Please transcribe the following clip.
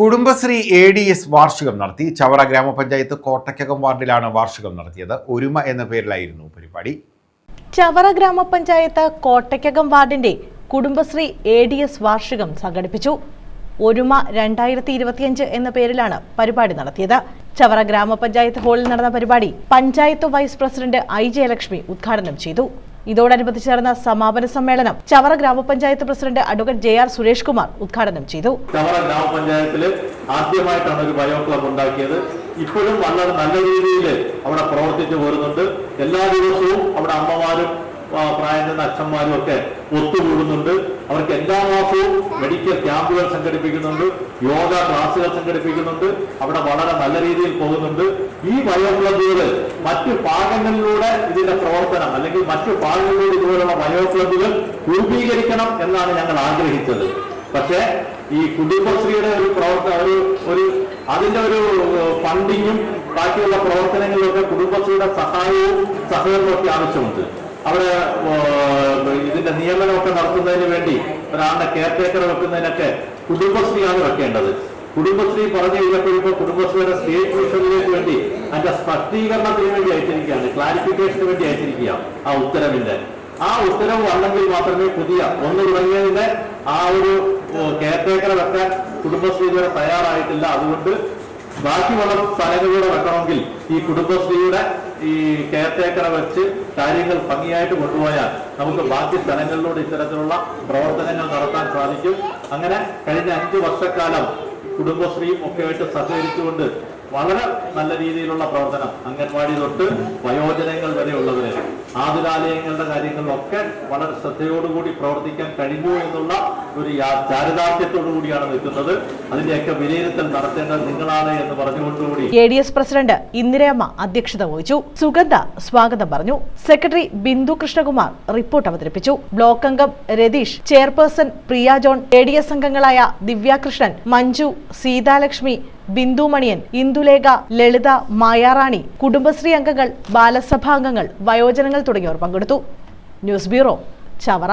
Kudumbashree A D S വാർഷികം നടത്തി ചവറ ഗ്രാമപഞ്ചായത്ത് കോട്ടക്കകം വാർഡിലാണ് വാർഷികം നടത്തിയത്. ഒരുമ എന്ന പേരിലായിരുന്നു പരിപാടി. ചവറ ഗ്രാമപഞ്ചായത്ത് കോട്ടയ്ക്കകം വാർഡിന്റെ കുടുംബശ്രീ എ ഡി എസ് വാർഷികം സംഘടിപ്പിച്ചു. ഒരുമ രണ്ടായിരത്തി ഇരുപത്തിയഞ്ച് എന്ന പേരിലാണ് പരിപാടി നടത്തിയത്. ചവറ ഗ്രാമപഞ്ചായത്ത് ഹാളിൽ നടന്ന പരിപാടി panchayat vice president I Jayalakshmi ഉദ്ഘാടനം ചെയ്തു. ഇതോടനുബന്ധിച്ച് നടന്ന സമാപന സമ്മേളനം ചവറ ഗ്രാമപഞ്ചായത്ത് president advocate J R Suresh Kumar ഉദ്ഘാടനം ചെയ്തു. ചവറ ഗ്രാമപഞ്ചായത്തിൽ ആദ്യമായിട്ടാണ് ഒരു ബയോ ക്ലബ് ഉണ്ടാക്കിയത്. ഇപ്പോഴും വളരെ നല്ല രീതിയിൽ അവിടെ പ്രവർത്തിച്ചു പോരുന്നുണ്ട് എല്ലാ ദിവസവും അവിടെ അമ്മമാരും പ്രായം അച്ഛന്മാരും ഒക്കെ ഒത്തുകൂടുന്നുണ്ട്. അവർക്ക് എല്ലാ മാസവും മെഡിക്കൽ ക്യാമ്പുകൾ സംഘടിപ്പിക്കുന്നുണ്ട് യോഗ ക്ലാസുകൾ സംഘടിപ്പിക്കുന്നുണ്ട് അവിടെ വളരെ നല്ല രീതിയിൽ പോകുന്നുണ്ട്. ഈ വയോക്ലബുകൾ മറ്റു ഭാഗങ്ങളിലൂടെ ഇതിന്റെ പ്രവർത്തനം അല്ലെങ്കിൽ മറ്റു ഭാഗങ്ങളിലൂടെ ഇതുപോലുള്ള വയോക്ലബുകൾ രൂപീകരിക്കണം എന്നാണ് ഞങ്ങൾ ആഗ്രഹിച്ചത്. പക്ഷേ ഈ കുടുംബശ്രീയുടെ ഒരു പ്രവർത്തന ഒരു ഒരു അതിന്റെ ഒരു ഫണ്ടിങ്ങും ബാക്കിയുള്ള പ്രവർത്തനങ്ങളിലൊക്കെ കുടുംബശ്രീയുടെ സഹായവും സഹകരണവും ഒക്കെ ആവശ്യമുണ്ട്. അവിടെ ഇതിന്റെ നിയമനമൊക്കെ നടത്തുന്നതിന് വേണ്ടി ഒരാളുടെ കെയർ ടേക്കർ വെക്കുന്നതിനൊക്കെ കുടുംബശ്രീയാണ് വെക്കേണ്ടത്. കുടുംബശ്രീ പറഞ്ഞു കഴിഞ്ഞപ്പോഴിപ്പോ കുടുംബശ്രീയുടെ സ്റ്റേറ്റ് മിഷനിലേക്ക് വേണ്ടി അതിന്റെ സ്പഷ്ടീകരണത്തിന് വേണ്ടി അയച്ചിരിക്കുകയാണ്. ക്ലാരിഫിക്കേഷന് വേണ്ടി അയച്ചിരിക്കുക ആ ഉത്തരവിന്റെ. ആ ഉത്തരവ് വന്നെങ്കിൽ മാത്രമേ പുതിയ ഒന്ന് തുടങ്ങിയതിന്റെ ആ ഒരു കെയർടേക്കറെ വെക്കാൻ കുടുംബശ്രീ ഇതുവരെ തയ്യാറായിട്ടില്ല. അതുകൊണ്ട് ബാക്കിയുള്ള സ്ഥലങ്ങളിലൂടെ വെക്കണമെങ്കിൽ ഈ കുടുംബശ്രീയുടെ ഈ കെയർടേക്കറെ വെച്ച് കാര്യങ്ങൾ ഭംഗിയായിട്ട് കൊണ്ടുപോയാൽ നമുക്ക് ബാക്കി സ്ഥലങ്ങളിലൂടെ ഇത്തരത്തിലുള്ള പ്രവർത്തനങ്ങൾ നടത്താൻ സാധിക്കും. അങ്ങനെ കഴിഞ്ഞ അഞ്ചു വർഷക്കാലം കുടുംബശ്രീയും ഒക്കെ ആയിട്ട് സഹകരിച്ചുകൊണ്ട് വളരെ നല്ല രീതിയിലുള്ള പ്രവർത്തനം അംഗൻവാടി തൊട്ട് വയോജനങ്ങൾ വരെയുള്ളവരെ ആതുരാലയങ്ങളുടെ കാര്യങ്ങളിലൊക്കെ വളരെ ശ്രദ്ധയോടുകൂടി പ്രവർത്തിക്കാൻ കഴിഞ്ഞു എന്നുള്ള ഒരു ചാരിതാർത്ഥ്യത്തോടു കൂടിയാണ് നിൽക്കുന്നത്. അതിന്റെയൊക്കെ വിലയിരുത്തൽ നടത്തേണ്ടത് നിങ്ങളാണ് എന്ന് പറഞ്ഞുകൊണ്ടുകൂടി. A D S president Indirayamma അധ്യക്ഷത വഹിച്ചു. സുഗന്ധ സ്വാഗതം പറഞ്ഞു. സെക്രട്ടറി ബിന്ദു കൃഷ്ണകുമാർ റിപ്പോർട്ട് അവതരിപ്പിച്ചു. ബ്ലോക്ക് അംഗം Ratheesh chairperson Priya John A D S അംഗങ്ങളായ ദിവ്യാകൃഷ്ണൻ മഞ്ജു സീതാലക്ഷ്മി ബിന്ദു മണിയൻ ഇന്ദുലേഖ ലളിത മായാറാണി കുടുംബശ്രീ അംഗങ്ങൾ ബാലസഭാംഗങ്ങൾ വയോജനങ്ങൾ തുടങ്ങിയവർ പങ്കെടുത്തു. News bureau Chavara.